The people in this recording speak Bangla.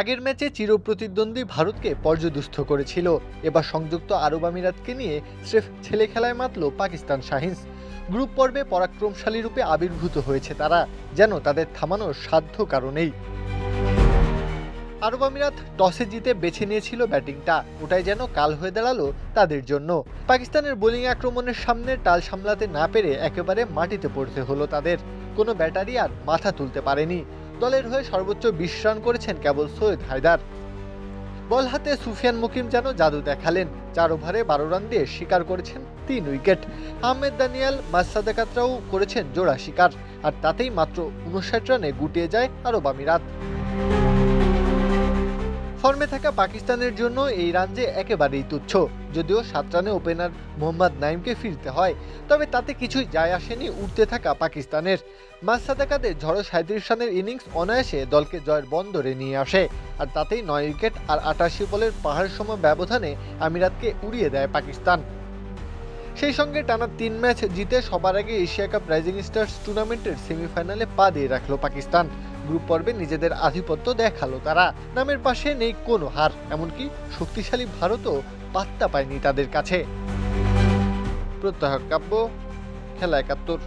আগের ম্যাচে চিরপ্রতিদ্বন্দ্বী ভারতকে পর্যদুস্থ করেছিল। এবার সংযুক্ত আরব আমিরাতকে নিয়ে স্রেফ ছেলে খেলায় মাতল পাকিস্তান শাহিন্স। গ্রুপ পর্বে পরাক্রমশালী রূপে আবির্ভূত হয়েছে তারা, যেন তাদের থামানোর সাধ্য কারণেই আরব আমিরাত টসে জিতে বেছে নিয়েছিল ব্যাটিংটা, ওটাই যেন কাল হয়ে দাঁড়াল তাদের জন্য। পাকিস্তানের বোলিং আক্রমণের সামনে টাল সামলাতে না পেরে একেবারে মাটিতে পড়তে হলো তাদের। কোনো ব্যাটারি আর মাথা তুলতে পারেনি। দলের হয়ে সর্বোচ্চ বিশ রান করেছেন কেবল সৈয়দ হায়দার। বল হাতে সুফিয়ান মুকিম যেন জাদু দেখালেন। চার ওভারে বারো রান দিয়ে শিকার করেছেন তিন উইকেট। আহমেদ দানিয়াল মাসাদাকাতরাও করেছেন জোড়া শিকার। আর তাতেই মাত্র উনষাট রানে গুটিয়ে যায় আরব আমিরাত। ফর্মে থাকা পাকিস্তানের জন্য এই রান যে একেবারেই তুচ্ছ। যদিও সাত রানে ওপেনার মোহাম্মদ নাইমকে ফিরতে হয়, তবে তাতে কিছুই যায় আসেনি উঠতে থাকা পাকিস্তানের। মাসাদাকাদের ঝড়ো সাঁত্রিশ রানের ইনিংস অনায়াসে দলকে জয়ের বন্দরে নিয়ে আসে, আর তাতেই নয় উইকেট আর আটাশি বলের পাহাড় সম ব্যবধানে আমিরাতকে উড়িয়ে দেয় পাকিস্তান। সেই সঙ্গে টানা তিন ম্যাচ জিতে সবার আগে এশিয়া কাপ রাইজিং স্টার্স টুর্নামেন্টের সেমিফাইনালে পা দিয়ে রাখল পাকিস্তান। গ্রুপ পর্বে নিজেদের আধিপত্য দেখাল তারা। নামের পাশে নেই কোনো হার, এমনকি শক্তিশালী ভারতও পাত্তা পায়নি তাদের কাছে। প্রত্যাহার কাব্য, খেলা একাত্তর।